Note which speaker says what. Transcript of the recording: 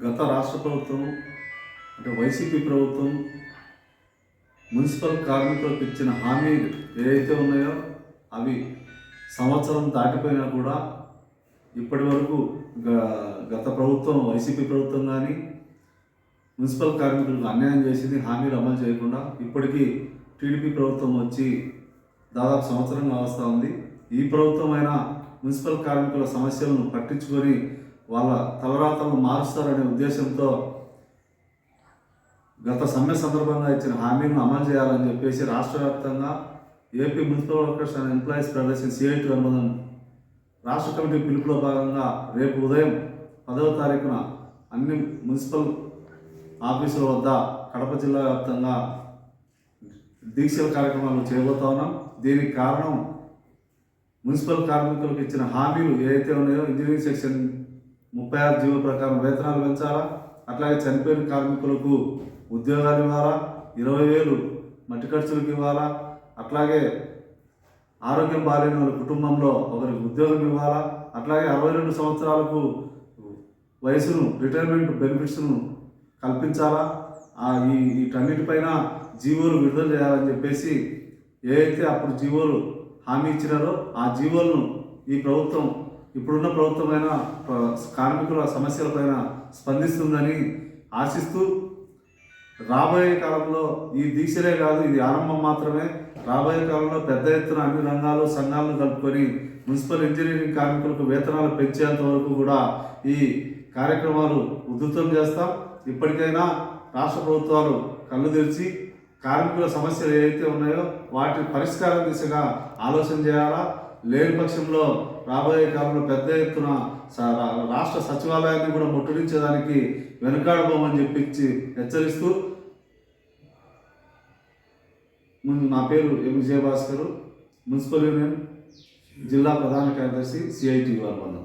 Speaker 1: గత రాష్ట్ర ప్రభుత్వం వైసీపీ ప్రభుత్వం మున్సిపల్ కార్మికులకు ఇచ్చిన హామీలు ఏవైతే ఉన్నాయో అవి సంవత్సరం దాటిపోయినా కూడా ఇప్పటి వరకు గ- గత ప్రభుత్వం వైసీపీ ప్రభుత్వం కానీ మున్సిపల్ కార్మికులకు అన్యాయం చేసింది హామీలు అమలు చేయకుండా ఇప్పటికీ టీడీపీ ప్రభుత్వం వచ్చి దాదాపు సంవత్సరంగా వస్తూ ఉంది. ఈ ప్రభుత్వం అయినా మున్సిపల్ కార్మికుల సమస్యలను పట్టించుకొని వాళ్ళ తలరాతలను మారుస్తారనే ఉద్దేశంతో గత సమ్మె సందర్భంగా ఇచ్చిన హామీలను అమలు చేయాలని చెప్పేసి రాష్ట్ర వ్యాప్తంగా AP municipal workers and employees federation CIT అనుమదం రాష్ట్ర కమిటీ పిలుపులో భాగంగా రేపు ఉదయం పదవ తారీఖున అన్ని మున్సిపల్ ఆఫీసుల వద్ద కడప జిల్లా వ్యాప్తంగా దీక్షల కార్యక్రమాలు చేయబోతా ఉన్నాం. దీనికి కారణం మున్సిపల్ కార్మికులకు ఇచ్చిన హామీలు ఏవైతే ఉన్నాయో ఇంజనీరింగ్ సెక్షన్ ముప్పై ఆరు జీవో ప్రకారం వేతనాలు పెంచాలా? అట్లాగే చనిపోయిన కార్మికులకు ఉద్యోగాలు ఇవ్వాలా? ఇరవై వేలు మట్టి ఖర్చులకు ఇవ్వాలా? అట్లాగే ఆరోగ్యం బాలేని వాళ్ళ కుటుంబంలో ఒకరికి ఉద్యోగం ఇవ్వాలా? అట్లాగే అరవై రెండు సంవత్సరాలకు వయసును రిటైర్మెంట్ బెనిఫిట్స్ను కల్పించాలా? ఆ ఈ వీటన్నిటిపైన జీవోలు విడుదల చేయాలని చెప్పేసి ఏదైతే అప్పుడు జీవోలు హామీ ఇచ్చినారో ఆ జీవోలను ఈ ప్రభుత్వం ఇప్పుడున్న ప్రభుత్వమైన కార్మికుల సమస్యలపైన స్పందిస్తుందని ఆశిస్తూ రాబోయే కాలంలో ఈ దీక్షలే కాదు ఇది ఆరంభం మాత్రమే. రాబోయే కాలంలో పెద్ద ఎత్తున అన్ని రంగాలు సంఘాలను కలుపుకొని మున్సిపల్ ఇంజనీరింగ్ కార్మికులకు వేతనాలు పెంచేంత వరకు కూడా ఈ కార్యక్రమాలు ఉధృతం చేస్తాం. ఇప్పటికైనా రాష్ట్ర ప్రభుత్వాలు కళ్ళు తెరిచి కార్మికుల సమస్యలు ఏవైతే ఉన్నాయో వాటి పరిష్కారం దిశగా ఆలోచన చేయాలా? లేని పక్షంలో రాబోయే కాలంలో పెద్ద ఎత్తున రా- రాష్ట్ర సచివాలయాన్ని కూడా ముట్టడించేదానికి వెనుకాడబోమని చెప్పించి హెచ్చరిస్తూ ముందు నా పేరు ఎం. విజయభాస్కర్ మున్సిపల్ యూనియన్ జిల్లా ప్రధాన కార్యదర్శి సిఐటి అనుబంధం